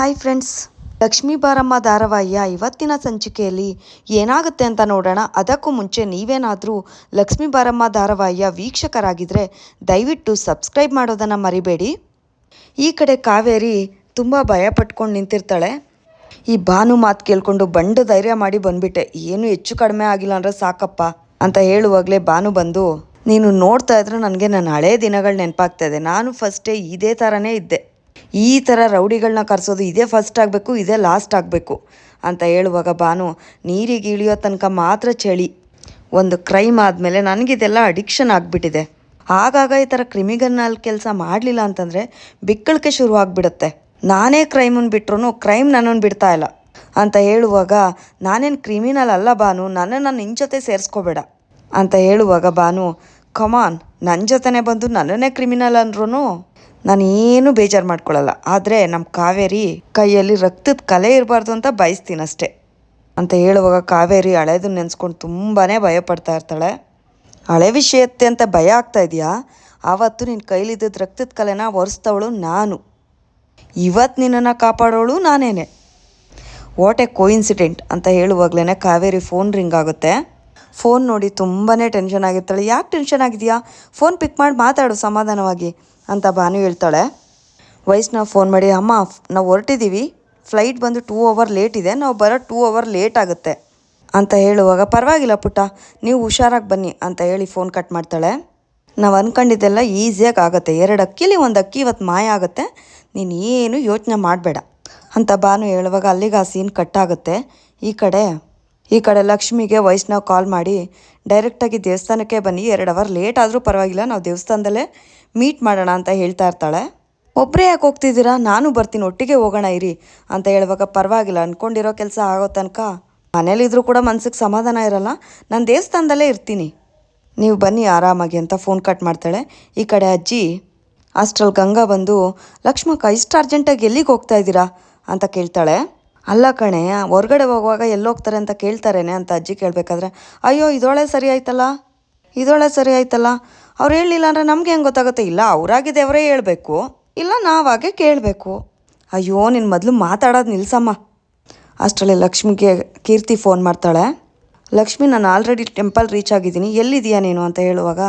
Hi friends Lakshmi ಬಾರಮ್ಮ ಧಾರಾವಾಹಿಯ ಇವತ್ತಿನ ಸಂಚಿಕೆಯಲ್ಲಿ ಏನಾಗುತ್ತೆ ಅಂತ ನೋಡೋಣ. ಅದಕ್ಕೂ ಮುಂಚೆ ನೀವೇನಾದರೂ ಲಕ್ಷ್ಮೀ ಬಾರಮ್ಮ ಧಾರಾವಾಹಿಯ ವೀಕ್ಷಕರಾಗಿದ್ದರೆ ದಯವಿಟ್ಟು ಸಬ್ಸ್ಕ್ರೈಬ್ ಮಾಡೋದನ್ನು ಮರಿಬೇಡಿ. ಈ ಕಡೆ ಕಾವೇರಿ ತುಂಬ ಭಯ ಪಟ್ಕೊಂಡು ನಿಂತಿರ್ತಾಳೆ. ಈ ಭಾನು ಮಾತು ಕೇಳಿಕೊಂಡು ಬಂಡು ಧೈರ್ಯ ಮಾಡಿ ಬಂದ್ಬಿಟ್ಟೆ. ಏನು ಹೆಚ್ಚು ಕಡಿಮೆ ಆಗಿಲ್ಲ ಅಂದರೆ ಸಾಕಪ್ಪ ಅಂತ ಹೇಳುವಾಗಲೇ ಭಾನು ಬಂದು, ನೀನು ನೋಡ್ತಾ ಇದ್ರೆ ನನಗೆ ನನ್ನ ಹಳೇ ದಿನಗಳು ನೆನಪಾಗ್ತಾ ಇದೆ. ನಾನು ಫಸ್ಟೇ ಇದೇ ಥರನೇ ಇದ್ದೆ. ಈ ಥರ ರೌಡಿಗಳನ್ನ ಕರೆಸೋದು ಇದೇ ಫಸ್ಟ್ ಆಗಬೇಕು, ಇದೇ ಲಾಸ್ಟ್ ಆಗಬೇಕು ಅಂತ ಹೇಳುವಾಗ ಭಾನು, ನೀರಿಗೆ ಇಳಿಯೋ ತನಕ ಮಾತ್ರ ಚಳಿ. ಒಂದು ಕ್ರೈಮ್ ಆದಮೇಲೆ ನನಗಿದೆಲ್ಲ ಅಡಿಕ್ಷನ್ ಆಗಿಬಿಟ್ಟಿದೆ. ಆಗಾಗ ಈ ಥರ ಕ್ರಿಮಿಗನ್ನಲ್ಲಿ ಕೆಲಸ ಮಾಡಲಿಲ್ಲ ಅಂತಂದರೆ ಬಿಕ್ಕಳಿಕೆ ಶುರು ಆಗಿಬಿಡುತ್ತೆ. ನಾನೇ ಕ್ರೈಮನ್ನು ಬಿಟ್ರೂ ಕ್ರೈಮ್ ನನ್ನನ್ನು ಬಿಡ್ತಾ ಇಲ್ಲ ಅಂತ ಹೇಳುವಾಗ, ನಾನೇನು ಕ್ರಿಮಿನಲ್ ಅಲ್ಲ ಬಾನು ನನ್ನನ್ನು ನಿನ್ನ ಜೊತೆ ಸೇರಿಸ್ಕೋಬೇಡ ಅಂತ ಹೇಳುವಾಗ ಬಾನು ಕಮಾನ್ ನನ್ನ ಜೊತೆನೇ ಬಂದು ನನ್ನನ್ನೇ ಕ್ರಿಮಿನಲ್ ಅಂದ್ರೂ ನಾನು ಏನು ಬೇಜಾರು ಮಾಡ್ಕೊಳ್ಳಲ್ಲ ಆದರೆ ನಮ್ಮ ಕಾವೇರಿ ಕೈಯಲ್ಲಿ ರಕ್ತದ ಕಲೆ ಇರಬಾರ್ದು ಅಂತ ಬಯಸ್ತೀನಿ ಅಷ್ಟೇ. ಅಂತ ಹೇಳುವಾಗ ಕಾವೇರಿ ಹಳೇದನ್ನ ನೆನೆಸ್ಕೊಂಡು ತುಂಬಾ ಭಯಪಡ್ತಾ ಇರ್ತಾಳೆ. ಹಳೆ ವಿಷಯತ್ತೆ ಅಂತ ಭಯ ಆಗ್ತಾ ಇದೆಯಾ? ಆವತ್ತು ನಿನ್ನ ಕೈಲಿದ್ದ ರಕ್ತದ ಕಲೆನ ಒರೆಸ್ತವಳು ನಾನು. ಇವತ್ತು ನಿನ್ನನ್ನು ಕಾಪಾಡೋಳು ನಾನೇನೆ. ವಾಟ್ ಎ ಕೋಇನ್ಸಿಡೆಂಟ್ ಅಂತ ಹೇಳುವಾಗಲೇ ಕಾವೇರಿ ಫೋನ್ ರಿಂಗ್ ಆಗುತ್ತೆ. ಫೋನ್ ನೋಡಿ ತುಂಬಾ ಟೆನ್ಷನ್ ಆಗಿರ್ತಾಳೆ. ಯಾಕೆ ಟೆನ್ಷನ್ ಆಗಿದೆಯಾ? ಫೋನ್ ಪಿಕ್ ಮಾಡಿ ಮಾತಾಡು ಸಮಾಧಾನವಾಗಿ. ಅಂತ ಭಾನು ಹೇಳ್ತಾಳೆ. ವಯಸ್ಸನ್ನ ಫೋನ್ ಮಾಡಿ, ಅಮ್ಮ, ನಾವು ಹೊರಟಿದ್ದೀವಿ ಫ್ಲೈಟ್ ಬಂದು ಟೂ ಅವರ್ ಲೇಟ್ ಇದೆ. ನಾವು ಬರೋ ಟೂ ಅವರ್ ಲೇಟ್ ಆಗುತ್ತೆ. ಅಂತ ಹೇಳುವಾಗ, ಪರವಾಗಿಲ್ಲ ಪುಟ್ಟ, ನೀವು ಹುಷಾರಾಗಿ ಬನ್ನಿ, ಅಂತ ಹೇಳಿ ಫೋನ್ ಕಟ್ ಮಾಡ್ತಾಳೆ. ನಾವು ಅಂದ್ಕೊಂಡಿದ್ದೆಲ್ಲ ಈಸಿಯಾಗಿ ಆಗುತ್ತೆ. ಎರಡು ಅಕ್ಕಿಲಿ ಒಂದು ಅಕ್ಕಿ ಇವತ್ತು ಮಾಯ ಆಗುತ್ತೆ. ನೀನು ಏನು ಯೋಚನೆ ಮಾಡಬೇಡ ಅಂತ ಭಾನು ಹೇಳುವಾಗ ಅಲ್ಲಿಗೆ ಆ ಸೀನ್ ಕಟ್ ಆಗುತ್ತೆ. ಈ ಕಡೆ ಈ ಕಡೆ ಲಕ್ಷ್ಮಿಗೆ ವೈಷ್ಣವ್ ಕಾಲ್ ಮಾಡಿ ಡೈರೆಕ್ಟಾಗಿ ದೇವಸ್ಥಾನಕ್ಕೆ ಬನ್ನಿ, ಎರಡು ಅವರ್ ಲೇಟ್ ಆದರೂ ಪರವಾಗಿಲ್ಲ, ನಾವು ದೇವಸ್ಥಾನದಲ್ಲೇ ಮೀಟ್ ಮಾಡೋಣ ಅಂತ ಹೇಳ್ತಾ ಇರ್ತಾಳೆ. ಒಬ್ಬರೇ ಯಾಕೆ ಹೋಗ್ತಿದ್ದೀರಾ? ನಾನು ಬರ್ತೀನಿ, ಒಟ್ಟಿಗೆ ಹೋಗೋಣ ಇರಿ ಅಂತ ಹೇಳುವಾಗ ಪರವಾಗಿಲ್ಲ ಅಂದ್ಕೊಂಡಿರೋ ಕೆಲಸ ಆಗೋ ತನಕ. ಮನೇಲಿದ್ರೂ ಕೂಡ ಮನ್ಸಿಗೆ ಸಮಾಧಾನ ಇರಲ್ಲ, ನಾನು ದೇವಸ್ಥಾನದಲ್ಲೇ ಇರ್ತೀನಿ. ನೀವು ಬನ್ನಿ ಆರಾಮಾಗಿ ಅಂತ ಫೋನ್ ಕಟ್ ಮಾಡ್ತಾಳೆ. ಈ ಕಡೆ ಅಜ್ಜಿ ಅಷ್ಟ್ರಲ್ಲಿ ಗಂಗಾ ಬಂದು ಲಕ್ಷ್ಮಕ್ಕ ಇಷ್ಟು ಅರ್ಜೆಂಟಾಗಿ ಎಲ್ಲಿಗೆ ಹೋಗ್ತಾ ಇದ್ದೀರಾ? ಅಂತ ಕೇಳ್ತಾಳೆ. ಅಲ್ಲ ಕಣೆ, ಹೊರ್ಗಡೆ ಹೋಗುವಾಗ ಎಲ್ಲೋಗ್ತಾರೆ ಅಂತ ಕೇಳ್ತಾರೇನೆ ಅಂತ ಅಜ್ಜಿ ಕೇಳಬೇಕಾದ್ರೆ, ಅಯ್ಯೋ ಇದೊಳೆ ಸರಿ ಆಯ್ತಲ್ಲ? ಇದೊಳೆ ಸರಿ ಆಯ್ತಲ್ಲ? ಅವ್ರು ಹೇಳಲಿಲ್ಲ ಅಂದರೆ ನಮ್ಗೆ ಹೆಂಗೆ ಗೊತ್ತಾಗುತ್ತೆ? ಇಲ್ಲ ಅವರಾಗಿ ಅವರೇ ಹೇಳಬೇಕು. ಇಲ್ಲ, ನಾವಾಗೆ ಕೇಳಬೇಕು. ಅಯ್ಯೋ ನಿನ್ನ ಮೊದಲು ಮಾತಾಡೋದು ನಿಲ್ಸಮ್ಮ. ಅಷ್ಟರಲ್ಲಿ ಲಕ್ಷ್ಮಿಗೆ ಕೀರ್ತಿ ಫೋನ್ ಮಾಡ್ತಾಳೆ. ಲಕ್ಷ್ಮಿ, ನಾನು ಆಲ್ರೆಡಿ ಟೆಂಪಲ್ ರೀಚ್ ಆಗಿದ್ದೀನಿ. ಎಲ್ಲಿದೆಯಾ ನೀನು? ಅಂತ ಹೇಳುವಾಗ,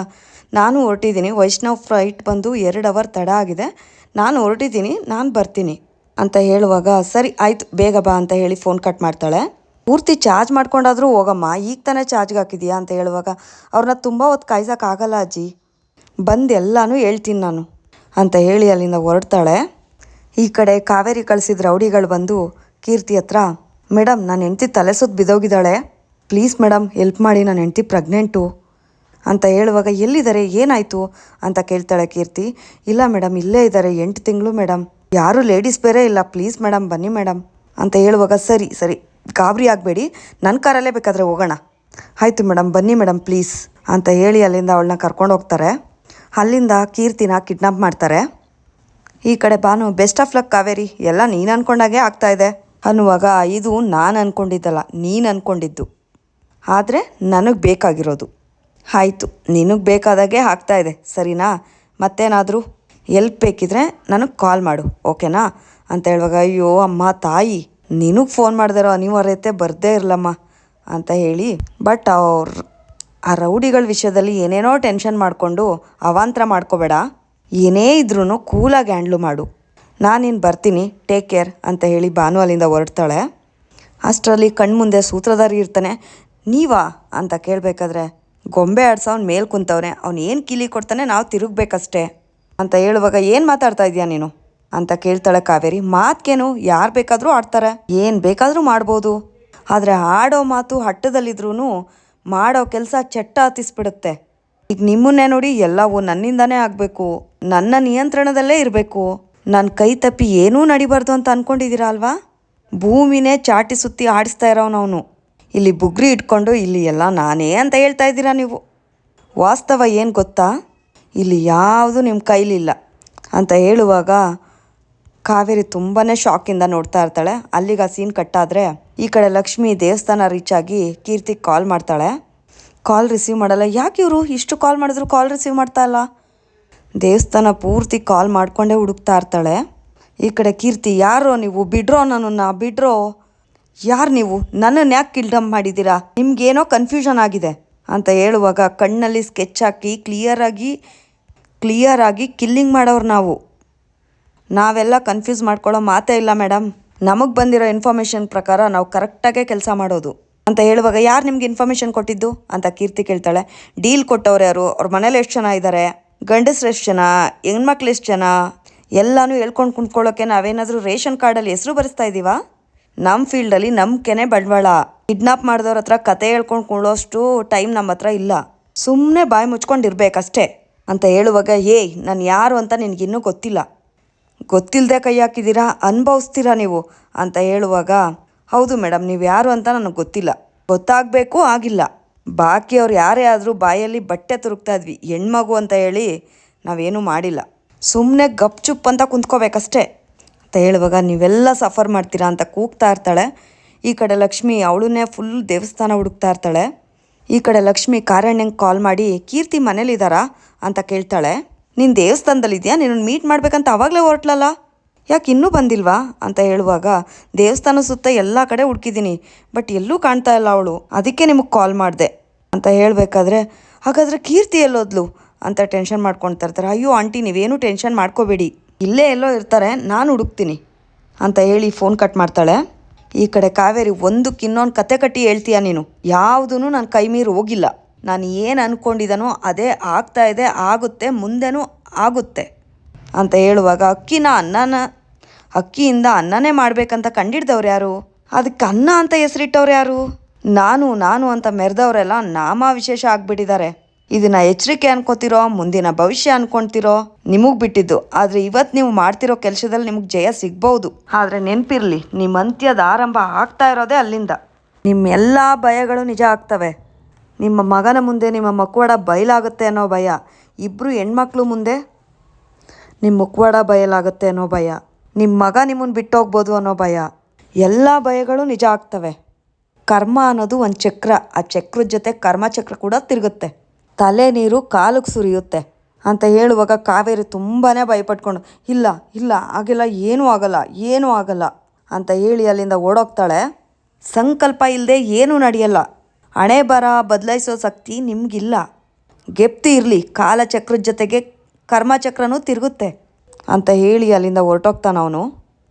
ನಾನು ಹೊರಟಿದ್ದೀನಿ. ವೈಷ್ಣವ್ ಫ್ಲೈಟ್ ಬಂದು ಎರಡು ಅವರ್ ತಡ ಆಗಿದೆ. ನಾನು ಹೊರಟಿದ್ದೀನಿ. ನಾನು ಬರ್ತೀನಿ. ಅಂತ ಹೇಳುವಾಗ, ಸರಿ, ಆಯ್ತು, ಬೇಗ ಬಾ ಅಂತ ಹೇಳಿ ಫೋನ್ ಕಟ್ ಮಾಡ್ತಾಳೆ. ಪೂರ್ತಿ ಚಾರ್ಜ್ ಮಾಡ್ಕೊಂಡಾದರೂ ಹೋಗಮ್ಮ, ಈಗ ತಾನೇ ಚಾರ್ಜ್ಗೆ ಹಾಕಿದೀಯಾ? ಅಂತ ಹೇಳುವಾಗ, ಅವ್ರನ್ನ ತುಂಬ ಹೊತ್ತು ಕಾಯ್ಸೋಕ್ಕಾಗಲ್ಲ ಅಜ್ಜಿ. ಬಂದು ಎಲ್ಲನೂ ಹೇಳ್ತೀನಿ ನಾನು ಅಂತ ಹೇಳಿ ಅಲ್ಲಿಂದ ಹೊರಡ್ತಾಳೆ. ಈ ಕಡೆ ಕಾವೇರಿ ಕಳಿಸಿದ ರೌಡಿಗಳು ಬಂದು, ಕೀರ್ತಿ ಹತ್ರ ಮೇಡಮ್ ನಾನು ಹೆಂಡ್ತಿ ತಲೆ ಸುತ್ತ ಬಿದ್ದೋಗಿದ್ದಾಳೆ ಪ್ಲೀಸ್ ಮೇಡಮ್ ಹೆಲ್ಪ್ ಮಾಡಿ, ನಾನು ಹೆಂಡ್ತಿ ಪ್ರೆಗ್ನೆಂಟು ಅಂತ ಹೇಳುವಾಗ, ಎಲ್ಲಿದ್ದಾರೆ? ಏನಾಯಿತು? ಅಂತ ಕೇಳ್ತಾಳೆ ಕೀರ್ತಿ. ಇಲ್ಲ ಮೇಡಮ್ ಇಲ್ಲೇ ಇದ್ದಾರೆ, ಎಂಟು ತಿಂಗಳು ಮೇಡಮ್ ಯಾರೂ ಲೇಡೀಸ್ ಬೇರೆ ಇಲ್ಲ. ಪ್ಲೀಸ್ ಮೇಡಮ್ ಬನ್ನಿ ಮೇಡಮ್ ಅಂತ ಹೇಳುವಾಗ, ಸರಿ ಸರಿ. ಗಾಬರಿ ಆಗಬೇಡಿ. ನನ್ನ ಕಾರಲ್ಲೇ ಬೇಕಾದರೆ ಹೋಗೋಣ. ಆಯಿತು ಮೇಡಮ್ ಬನ್ನಿ ಮೇಡಮ್ ಪ್ಲೀಸ್ ಅಂತ ಹೇಳಿ ಅಲ್ಲಿಂದ ಅವಳನ್ನ ಕರ್ಕೊಂಡು ಹೋಗ್ತಾರೆ. ಅಲ್ಲಿಂದ ಕೀರ್ತಿನ ಕಿಡ್ನಾಪ್ ಮಾಡ್ತಾರೆ. ಈ ಕಡೆ Banu best of luck Kaveri. ಎಲ್ಲ ನೀನು ಅನ್ಕೊಂಡಾಗೆ ಆಗ್ತಾ ಇದೆ. ಅನ್ನುವಾಗ, ಇದು ನಾನು ಅನ್ಕೊಂಡಿದ್ದಲ್ಲ. ನೀನು ಅಂದ್ಕೊಂಡಿದ್ದು ಆದರೆ ನನಗೆ ಬೇಕಾಗಿರೋದು. ಆಯಿತು, ನಿನಗೆ ಬೇಕಾದಾಗೆ ಆಗ್ತಾ ಇದೆ. ಸರಿನಾ? ಮತ್ತೇನಾದರೂ? ಎಲ್ಪ್ ಬೇಕಿದ್ರೆ ನನಗೆ ಕಾಲ್ ಮಾಡು, ಓಕೆನಾ? ಅಂತ ಹೇಳುವಾಗ, ಅಯ್ಯೋ, ಅಮ್ಮ, ತಾಯಿ ನಿನಗೆ ಫೋನ್ ಮಾಡಿದಿರೋ ಅನಿವಾರ್ಯತೆ ಬರದೇ ಇರಲಮ್ಮ, ಅಂತ ಹೇಳಿ. ಬಟ್ ಅವ್ರ, ಆ ರೌಡಿಗಳ ವಿಷಯದಲ್ಲಿ ಏನೇನೋ ಟೆನ್ಷನ್ ಮಾಡಿಕೊಂಡು ಅವಾಂತರ ಮಾಡ್ಕೋಬೇಡ. ಏನೇ ಇದ್ರೂ ಕೂಲಾಗಿ ಹ್ಯಾಂಡ್ಲು ಮಾಡು. ನಾನಿನ್ನು ಬರ್ತೀನಿ, ಟೇಕ್ ಕೇರ್, ಅಂತ ಹೇಳಿ ಭಾನು ಅಲ್ಲಿಂದ ಹೊರಡ್ತಾಳೆ ಅಷ್ಟರಲ್ಲಿ ಕಣ್ಮುಂದೆ ಸೂತ್ರಧಾರಿ ಇರ್ತಾನೆ, ನೀವಾ? ಅಂತ ಕೇಳಬೇಕಾದ್ರೆ, ಗೊಂಬೆ ಆಡ್ಸೋನ್ ಮೇಲ್ ಮೇಲೆ ಅವ್ನು ಏನು ಕಿಲಿ ಕೊಡ್ತಾನೆ, ನಾವು ತಿರುಗಬೇಕಷ್ಟೇ. ಅಂತ ಹೇಳುವಾಗ ಏನು ಮಾತಾಡ್ತಾ ಇದೀಯ ನೀನು? ಅಂತ ಕೇಳ್ತಾಳೆ ಕಾವೇರಿ. ಮಾತ್ಕೇನು ಯಾರು ಬೇಕಾದರೂ ಆಡ್ತಾರೆ. ಏನು ಬೇಕಾದರೂ ಮಾಡ್ಬೋದು. ಆದರೆ ಆಡೋ ಮಾತು ಹಟ್ಟದಲ್ಲಿದ್ರೂ ಮಾಡೋ ಕೆಲಸ ಚಟ್ಟ ಹತ್ತಿಸ್ಬಿಡುತ್ತೆ ಈಗ ನಿಮ್ಮನ್ನೇ ನೋಡಿ ಎಲ್ಲವೂ ನನ್ನಿಂದಾನೇ ಆಗಬೇಕು. ನನ್ನ ನಿಯಂತ್ರಣದಲ್ಲೇ ಇರಬೇಕು. ನನ್ನ ಕೈ ತಪ್ಪಿ ಏನೂ ನಡಿಬಾರ್ದು ಅಂತ ಅನ್ಕೊಂಡಿದ್ದೀರಾ ಅಲ್ವಾ? ಭೂಮಿನೇ ಚಾಟಿ ಸುತ್ತಿ ಆಡಿಸ್ತಾ ಇರೋನವನು ಇಲ್ಲಿ ಬುಗ್ರಿ ಇಟ್ಕೊಂಡು ಇಲ್ಲಿ ಎಲ್ಲ ನಾನೇ ಅಂತ ಹೇಳ್ತಾ ಇದ್ದೀರಾ ನೀವು? ವಾಸ್ತವ ಏನು ಗೊತ್ತಾ? ಇಲ್ಲಿ ಯಾವುದು ನಿಮ್ಮ ಕೈಲಿಲ್ಲ ಅಂತ ಹೇಳುವಾಗ ಕಾವೇರಿ ತುಂಬಾ ಶಾಕಿಂದ ನೋಡ್ತಾ ಇರ್ತಾಳೆ. ಅಲ್ಲಿಗೆ ಆ ಸೀನ್ ಕಟ್ಟಾದರೆ ಈ ಕಡೆ ಲಕ್ಷ್ಮಿ ದೇವಸ್ಥಾನ ರೀಚ್ ಆಗಿ ಕೀರ್ತಿಗೆ ಕಾಲ್ ಮಾಡ್ತಾಳೆ. ಕಾಲ್ ರಿಸೀವ್ ಮಾಡಲ್ಲ. ಯಾಕೆ ಇವರು ಇಷ್ಟು ಕಾಲ್ ಮಾಡಿದ್ರು? ಕಾಲ್ ರಿಸೀವ್ ಮಾಡ್ತಾ ಇಲ್ಲ. ದೇವಸ್ಥಾನ ಪೂರ್ತಿ ಕಾಲ್ ಮಾಡಿಕೊಂಡೇ ಹುಡುಕ್ತಾ ಇರ್ತಾಳೆ. ಈ ಕಡೆ ಕೀರ್ತಿ, ಯಾರೋ ನೀವು? ಬಿಡ್ರೋ ನನ್ನನ್ನು? ಬಿಡ್ರೋ? ಯಾರು ನೀವು? ನನ್ನನ್ನು ಯಾಕೆ ಕಿಲ್ಡಮ್ ಮಾಡಿದ್ದೀರಾ? ನಿಮ್ಗೇನೋ ಕನ್ಫ್ಯೂಷನ್ ಆಗಿದೆ. ಅಂತ ಹೇಳುವಾಗ ಕಣ್ಣಲ್ಲಿ ಸ್ಕೆಚ್ ಹಾಕಿ ಕ್ಲಿಯರಾಗಿ ಕ್ಲಿಯರಾಗಿ ಕಿಲ್ಲಿಂಗ್ ಮಾಡೋರು ನಾವು. ನಾವೆಲ್ಲ ಕನ್ಫ್ಯೂಸ್ ಮಾಡ್ಕೊಳ್ಳೋ ಮಾತೇ ಇಲ್ಲ ಮೇಡಮ್ ನಮಗೆ ಬಂದಿರೋ ಇನ್ಫಾರ್ಮೇಷನ್ ಪ್ರಕಾರ ನಾವು ಕರೆಕ್ಟಾಗೇ ಕೆಲಸ ಮಾಡೋದು. ಅಂತ ಹೇಳುವಾಗ ಯಾರು ನಿಮ್ಗೆ ಇನ್ಫಾರ್ಮೇಷನ್ ಕೊಟ್ಟಿದ್ದು? ಅಂತ ಕೀರ್ತಿ ಕೇಳ್ತಾಳೆ. ಡೀಲ್ ಕೊಟ್ಟವ್ರು ಯಾರು? ಅವ್ರ ಮನೇಲಿ ಎಷ್ಟು ಜನ ಇದ್ದಾರೆ ಗಂಡಸ್ರು ಎಷ್ಟು ಜನ? ಹೆಣ್ಮಕ್ಳು ಎಷ್ಟು ಜನ? ಎಲ್ಲನೂ ಹೇಳ್ಕೊಂಡು ಕುಂತ್ಕೊಳ್ಳೋಕ್ಕೆ ನಾವೇನಾದರೂ ರೇಷನ್ ಕಾರ್ಡಲ್ಲಿ ಹೆಸರು ಬರೆಸ್ತಾ ಇದ್ದೀವಾ ನಮ್ಮ ಫೀಲ್ಡಲ್ಲಿ ನಂಬಿಕೆನೇ ಬಂಡವಾಳ. ಕಿಡ್ನಾಪ್ ಮಾಡಿದವ್ರ ಹತ್ರ ಕತೆ ಹೇಳ್ಕೊಂಡು ಕೊಳ್ಳೋಷ್ಟು ಟೈಮ್ ನಮ್ಮ ಹತ್ರ ಇಲ್ಲ. ಸುಮ್ಮನೆ ಬಾಯಿ ಮುಚ್ಕೊಂಡಿರ್ಬೇಕಷ್ಟೇ ಅಂತ ಹೇಳುವಾಗ ಏಯ್ ನಾನು ಯಾರು ಅಂತ ನಿನಗಿನ್ನೂ ಗೊತ್ತಿಲ್ಲ. ಗೊತ್ತಿಲ್ಲದೆ ಕೈ ಹಾಕಿದ್ದೀರಾ ಅನುಭವಿಸ್ತೀರಾ ನೀವು? ಅಂತ ಹೇಳುವಾಗ, ಹೌದು ಮೇಡಮ್ ನೀವು ಯಾರು ಅಂತ ನನಗೆ ಗೊತ್ತಿಲ್ಲ. ಗೊತ್ತಾಗಬೇಕು, ಆಗಿಲ್ಲ. ಬಾಕಿಯವ್ರು ಯಾರೇ ಆದರೂ ಬಾಯಲ್ಲಿ ಬಟ್ಟೆ ತುರುಕ್ತಾ ಇದ್ವಿ, ಹೆಣ್ಮಗು ಅಂತ ಹೇಳಿ ನಾವೇನೂ ಮಾಡಿಲ್ಲ. ಸುಮ್ಮನೆ ಗಪ್ಚುಪ್ ಅಂತ ಕುಂತ್ಕೋಬೇಕಷ್ಟೇ. ಅಂತ ಹೇಳುವಾಗ, ನೀವೆಲ್ಲ ಸಫರ್ ಮಾಡ್ತೀರಾ? ಅಂತ ಕೂಗ್ತಾ ಇರ್ತಾಳೆ. ಈ ಕಡೆ ಲಕ್ಷ್ಮಿ ಅವಳನ್ನೇ ಫುಲ್ ದೇವಸ್ಥಾನ ಹುಡುಕ್ತಾ ಇರ್ತಾಳೆ. ಈ ಕಡೆ ಲಕ್ಷ್ಮಿ ಕಾರಣ್ಯಂಗೆ ಕಾಲ್ ಮಾಡಿ, ಕೀರ್ತಿ ಮನೇಲಿದ್ದಾರಾ ಅಂತ ಕೇಳ್ತಾಳೆ. ನೀನು ದೇವಸ್ಥಾನದಲ್ಲಿದ್ಯಾ? ನಿನ್ನ ಮೀಟ್ ಮಾಡ್ಬೇಕಂತ ಆವಾಗಲೇ ಹೊರಟ್ಲಲ್ಲ? ಯಾಕೆ ಇನ್ನೂ ಬಂದಿಲ್ವಾ? ಅಂತ ಹೇಳುವಾಗ, ದೇವಸ್ಥಾನ ಸುತ್ತ ಎಲ್ಲ ಕಡೆ ಹುಡುಕಿದ್ದೀನಿ ಬಟ್ ಎಲ್ಲೂ ಕಾಣ್ತಾ ಇಲ್ಲ ಅವಳು. ಅದಕ್ಕೆ ನಿಮಗೆ ಕಾಲ್ ಮಾಡಿದೆ. ಅಂತ ಹೇಳಬೇಕಾದ್ರೆ, ಹಾಗಾದರೆ ಕೀರ್ತಿ ಎಲ್ಲೋದ್ಲು? ಅಂತ ಟೆನ್ಷನ್ ಮಾಡ್ಕೊಳ್ತಾ ಇರ್ತಾರೆ. ಅಯ್ಯೋ ಆಂಟಿ ನೀವೇನು ಟೆನ್ಷನ್ ಮಾಡ್ಕೋಬೇಡಿ. ಇಲ್ಲೇ ಎಲ್ಲೋ ಇರ್ತಾರೆ, ನಾನು ಹುಡುಕ್ತೀನಿ. ಅಂತ ಹೇಳಿ ಫೋನ್ ಕಟ್ ಮಾಡ್ತಾಳೆ. ಈ ಕಡೆ ಕಾವೇರಿ ಒಂದಕ್ಕೆ ಇನ್ನೊಂದು ಕತೆ ಕಟ್ಟಿ ಹೇಳ್ತೀಯ ನೀನು? ಯಾವುದೂ ನನ್ನ ಕೈ ಮೀರಿ ಹೋಗಿಲ್ಲ. ನಾನು ಏನು ಅಂದ್ಕೊಂಡಿದ್ದಾನೋ ಅದೇ ಆಗ್ತಾ ಇದೆ, ಆಗುತ್ತೆ, ಮುಂದೆನೂ ಆಗುತ್ತೆ ಅಂತ ಹೇಳುವಾಗ ಅಕ್ಕಿನ ಅನ್ನನ ಅಕ್ಕಿಯಿಂದ ಅನ್ನನೇ ಮಾಡಬೇಕಂತ ಕಂಡಿಡ್ದವ್ರು ಯಾರು? ಅದಕ್ಕೆ ಅನ್ನ ಅಂತ ಹೆಸರಿಟ್ಟವ್ರು ಯಾರು? ನಾನು ನಾನು ಅಂತ ಮೆರೆದವರೆಲ್ಲ ನಾಮ ವಿಶೇಷ ಆಗ್ಬಿಟ್ಟಿದ್ದಾರೆ. ಇದನ್ನ ಎಚ್ಚರಿಕೆ ಅನ್ಕೋತಿರೋ, ಮುಂದಿನ ಭವಿಷ್ಯ ಅನ್ಕೊಂತಿರೋ ನಿಮಗೆ ಬಿಟ್ಟಿದ್ದು. ಆದರೆ ಇವತ್ತು ನೀವು ಮಾಡ್ತಿರೋ ಕೆಲಸದಲ್ಲಿ ನಿಮ್ಗೆ ಜಯ ಸಿಗ್ಬಹುದು ಆದರೆ ನೆನ್ಪಿರ್ಲಿ ನಿಮ್ಮ ಅಂತ್ಯದ ಆರಂಭ ಆಗ್ತಾ ಇರೋದೇ ಅಲ್ಲಿಂದ. ನಿಮ್ಮ ಎಲ್ಲ ಭಯಗಳು ನಿಜ ಆಗ್ತವೆ. ನಿಮ್ಮ ಮಗನ ಮುಂದೆ ನಿಮ್ಮ ಮಕ್ಕವಾಡ ಬಯಲಾಗುತ್ತೆ ಅನ್ನೋ ಭಯ. ಇಬ್ಬರು ಹೆಣ್ಮಕ್ಳು ಮುಂದೆ ನಿಮ್ಮ ಮುಖವಾಡ ಬಯಲಾಗುತ್ತೆ ಅನ್ನೋ ಭಯ. ನಿಮ್ಮ ಮಗ ನಿಮ್ಮನ್ನು ಬಿಟ್ಟೋಗ್ಬೋದು ಅನ್ನೋ ಭಯ. ಎಲ್ಲ ಭಯಗಳು ನಿಜ ಆಗ್ತವೆ. ಕರ್ಮ ಅನ್ನೋದು ಒಂದು ಚಕ್ರ. ಆ ಚಕ್ರದ ಜೊತೆ ಕರ್ಮ ಚಕ್ರ ಕೂಡ ತಿರುಗುತ್ತೆ. ತಲೆ ನೀರು ಕಾಲಿಗೆ ಸುರಿಯುತ್ತೆ ಅಂತ ಹೇಳುವಾಗ ಕಾವೇರಿ ತುಂಬಾ ಭಯಪಟ್ಕೊಂಡು, ಇಲ್ಲ ಇಲ್ಲ, ಆಗಿಲ್ಲ, ಏನೂ ಆಗಲ್ಲ ಏನೂ ಆಗಲ್ಲ ಅಂತ ಹೇಳಿ ಅಲ್ಲಿಂದ ಓಡೋಗ್ತಾಳೆ. ಸಂಕಲ್ಪ ಇಲ್ಲದೆ ಏನೂ ನಡೆಯಲ್ಲ. ಹಣೆ ಬರ ಬದಲಾಯಿಸೋ ಶಕ್ತಿ ನಿಮಗಿಲ್ಲ. ಗೆಪ್ತಿ ಇರಲಿ ಕಾಲಚಕ್ರದ ಜೊತೆಗೆ ಕರ್ಮಚಕ್ರನೂ ತಿರುಗುತ್ತೆ ಅಂತ ಹೇಳಿ ಅಲ್ಲಿಂದ ಅವನು.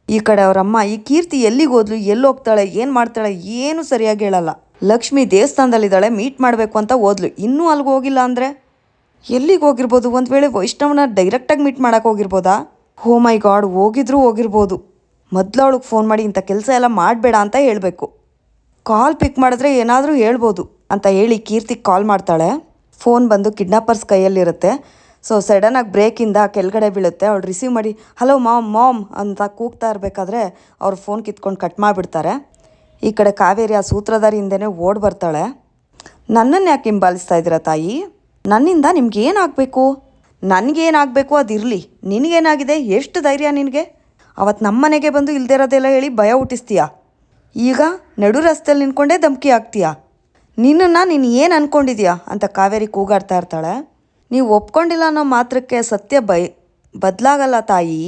ಈ ಕಡೆ ಅವರಮ್ಮ, ಈ ಕೀರ್ತಿ ಎಲ್ಲಿಗೆ ಹೋದ್ಲು, ಎಲ್ಲಿ ಹೋಗ್ತಾಳೆ, ಏನು ಮಾಡ್ತಾಳೆ, ಏನು ಸರಿಯಾಗಿ ಹೇಳಲ್ಲ. ಲಕ್ಷ್ಮಿ ದೇವಸ್ಥಾನದಲ್ಲಿದ್ದಾಳೆ ಮೀಟ್ ಮಾಡಬೇಕು ಅಂತ ಓದ್ಲು ಇನ್ನೂ ಅಲ್ಲಿಗೆ ಹೋಗಿಲ್ಲ ಅಂದರೆ? ಎಲ್ಲಿಗೆ ಹೋಗಿರ್ಬೋದು? ಒಂದು ವೇಳೆ ವೈಷ್ಣವನ ಡೈರೆಕ್ಟಾಗಿ ಮೀಟ್ ಮಾಡೋಕೆ ಹೋಗಿರ್ಬೋದಾ? ಹೋ ಮೈ ಗಾಡ್ ಹೋಗಿದ್ರೂ ಹೋಗಿರ್ಬೋದು. ಮೊದಲು ಅವಳಿಗೆ ಫೋನ್ ಮಾಡಿ, ಇಂಥ ಕೆಲಸ ಎಲ್ಲ ಮಾಡಬೇಡ ಅಂತ ಹೇಳಬೇಕು. ಕಾಲ್ ಪಿಕ್ ಮಾಡಿದ್ರೆ ಏನಾದರೂ ಹೇಳ್ಬೋದು ಅಂತ ಹೇಳಿ ಕೀರ್ತಿ ಕಾಲ್ ಮಾಡ್ತಾಳೆ. ಫೋನ್ ಬಂದು ಕಿಡ್ನಾಪರ್ಸ್ ಕೈಯಲ್ಲಿರುತ್ತೆ. ಸೊ ಸಡನ್ನಾಗಿ ಬ್ರೇಕಿಂದ ಕೆಳಗಡೆ ಬೀಳುತ್ತೆ. ಅವಳು ರಿಸೀವ್ ಮಾಡಿ ಹಲೋ ಮಾಮ್ ಮಾಮ್ ಅಂತ ಕೂಗ್ತಾ ಇರಬೇಕಾದ್ರೆ ಅವ್ರ ಫೋನ್ ಕಿತ್ಕೊಂಡು ಕಟ್ ಮಾಡಿಬಿಡ್ತಾರೆ. ಈ ಕಡೆ ಕಾವೇರಿ ಆ ಸೂತ್ರಧಾರಿ ಹಿಂದೆನೇ ಓಡ್ ಬರ್ತಾಳೆ. ನನ್ನನ್ನು ಯಾಕೆ ಹಿಂಬಾಲಿಸ್ತಾ ಇದ್ದೀರಾ ತಾಯಿ? ನನ್ನಿಂದ ನಿಮ್ಗೆ ನನಗೇನಾಗಬೇಕು ಅದಿರಲಿ. ನಿನಗೇನಾಗಿದೆ? ಎಷ್ಟು ಧೈರ್ಯ ನಿನಗೆ? ಅವತ್ತು ನಮ್ಮ ಮನೆಗೆ ಬಂದು ಇಲ್ದಿರೋದೆಲ್ಲ ಹೇಳಿ ಭಯ ಹುಟ್ಟಿಸ್ತೀಯಾ? ಈಗ ನಡು ರಸ್ತೆಯಲ್ಲಿ ನಿಂತ್ಕೊಂಡೇ ಧಮಕಿ ಆಗ್ತೀಯಾ ನಿನ್ನನ್ನು ನೀನು ಏನು ಅಂದ್ಕೊಂಡಿದ್ಯಾ ಅಂತ ಕಾವೇರಿ ಕೂಗಾಡ್ತಾ ಇರ್ತಾಳೆ. ನೀವು ಒಪ್ಕೊಂಡಿಲ್ಲ ಅನ್ನೋ ಮಾತ್ರಕ್ಕೆ ಸತ್ಯ ಬೈ ಬದಲಾಗಲ್ಲ ತಾಯಿ.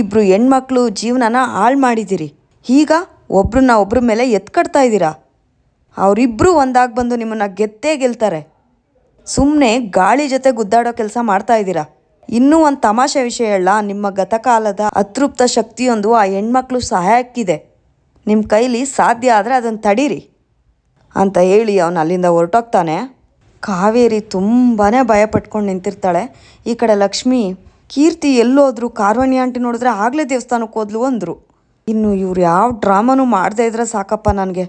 ಇಬ್ಬರು ಹೆಣ್ಮಕ್ಳು ಜೀವನನ ಹಾಳು ಮಾಡಿದ್ದೀರಿ ಈಗ ಒಬ್ರನ್ನ ಒಬ್ಬರ ಮೇಲೆ ಎತ್ಕಡ್ತಾ ಇದ್ದೀರಾ? ಅವರಿಬ್ಬರು ಒಂದಾಗಿ ಬಂದು ನಿಮ್ಮನ್ನು ಗೆತ್ತೇ ಗೆಲ್ತಾರೆ. ಸುಮ್ಮನೆ ಗಾಳಿ ಜೊತೆ ಗುದ್ದಾಡೋ ಕೆಲಸ ಮಾಡ್ತಾ ಇದ್ದೀರಾ? ಇನ್ನೂ ಒಂದು ತಮಾಷೆ ವಿಷಯ ಹೇಳ ನಿಮ್ಮ ಗತಕಾಲದ ಅತೃಪ್ತ ಶಕ್ತಿಯೊಂದು ಆ ಹೆಣ್ಮಕ್ಳು ಸಹಾಯಕ್ಕಿದೆ. ನಿಮ್ಮ ಕೈಲಿ ಸಾಧ್ಯ ಆದರೆ ಅದನ್ನು ತಡೀರಿ ಅಂತ ಹೇಳಿ ಅವನು ಅಲ್ಲಿಂದ ಹೊರಟೋಗ್ತಾನೆ. ಕಾವೇರಿ ತುಂಬಾ ಭಯ ಪಟ್ಕೊಂಡು ನಿಂತಿರ್ತಾಳೆ. ಈ ಕಡೆ ಲಕ್ಷ್ಮಿ, ಕೀರ್ತಿ ಎಲ್ಲೋದ್ರು ಕಾರ್ವಣಿ ಆಂಟಿ ನೋಡಿದ್ರೆ ಆಗಲೇ ದೇವಸ್ಥಾನಕ್ಕೆ ಹೋದ್ಲು ಅಂದರು. ಇನ್ನು ಇವ್ರು ಯಾವ ಡ್ರಾಮಾನು ಮಾಡದೇ ಇದ್ರೆ ಸಾಕಪ್ಪ ನನಗೆ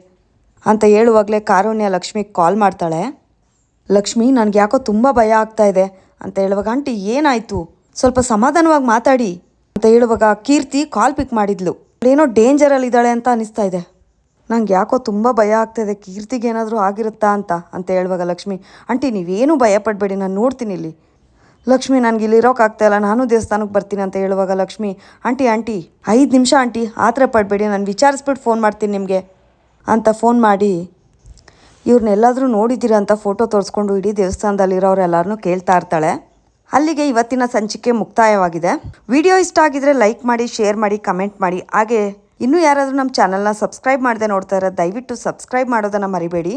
ಅಂತ ಹೇಳುವಾಗಲೇ ಕಾರುಣ್ಯ ಲಕ್ಷ್ಮಿಗೆ ಕಾಲ್ ಮಾಡ್ತಾಳೆ. ಲಕ್ಷ್ಮಿ, ನನಗೆ ಯಾಕೋ ತುಂಬ ಭಯ ಆಗ್ತಾ ಇದೆ ಅಂತ ಹೇಳುವಾಗ, ಆಂಟಿ, ಏನಾಯಿತು? ಸ್ವಲ್ಪ ಸಮಾಧಾನವಾಗಿ ಮಾತಾಡಿ ಅಂತ ಹೇಳುವಾಗ ಕೀರ್ತಿ ಕಾಲ್ ಪಿಕ್ ಮಾಡಿದ್ಲು. ಏನೋ ಡೇಂಜರಲ್ಲಿದ್ದಾಳೆ ಅಂತ ಅನಿಸ್ತಾ ಇದೆ. ನಂಗೆ ಯಾಕೋ ತುಂಬ ಭಯ ಆಗ್ತಾಯಿದೆ ಕೀರ್ತಿಗೆ ಏನಾದರೂ ಆಗಿರುತ್ತಾ ಅಂತ ಅಂತ ಹೇಳುವಾಗ ಲಕ್ಷ್ಮಿ, ಆಂಟಿ, ನೀವೇನು ಭಯ ಪಡಬೇಡಿ ನಾನು ನೋಡ್ತೀನಿ ಇಲ್ಲಿ. ಲಕ್ಷ್ಮಿ, ನನಗೆ ಇಲ್ಲಿ ಇಲ್ಲ. ನಾನು ದೇವಸ್ಥಾನಕ್ಕೆ ಬರ್ತೀನಿ ಅಂತ ಹೇಳುವಾಗ ಲಕ್ಷ್ಮಿ, ಆಂಟಿ ಆಂಟಿ, ಐದು ನಿಮಿಷ ಆಂಟಿ ಆತರ ಪಡಬೇಡಿ. ನಾನು ವಿಚಾರಿಸ್ಬಿಟ್ಟು ಫೋನ್ ಮಾಡ್ತೀನಿ ನಿಮಗೆ. ಅಂತ ಫೋನ್ ಮಾಡಿ ಇವ್ರನ್ನೆಲ್ಲಾದರೂ ನೋಡಿದ್ದೀರ ಅಂತ ಫೋಟೋ ತೋರಿಸ್ಕೊಂಡು ಇಡೀ ದೇವಸ್ಥಾನದಲ್ಲಿರೋರು ಎಲ್ಲರನ್ನೂ ಕೇಳ್ತಾ ಇರ್ತಾಳೆ. ಅಲ್ಲಿಗೆ ಇವತ್ತಿನ ಸಂಚಿಕೆ ಮುಕ್ತಾಯವಾಗಿದೆ. ವಿಡಿಯೋ ಇಷ್ಟ ಆಗಿದ್ರೆ ಲೈಕ್ ಮಾಡಿ ಶೇರ್ ಮಾಡಿ ಕಮೆಂಟ್ ಮಾಡಿ. ಹಾಗೆ ಇನ್ನೂ ಯಾರಾದರೂ ನಮ್ಮ ಚಾನಲ್ನ ಸಬ್ಸ್ಕ್ರೈಬ್ ಮಾಡದೆ ನೋಡ್ತಾ ಇರೋ ದಯವಿಟ್ಟು ಸಬ್ಸ್ಕ್ರೈಬ್ ಮಾಡೋದನ್ನು ಮರಿಬೇಡಿ.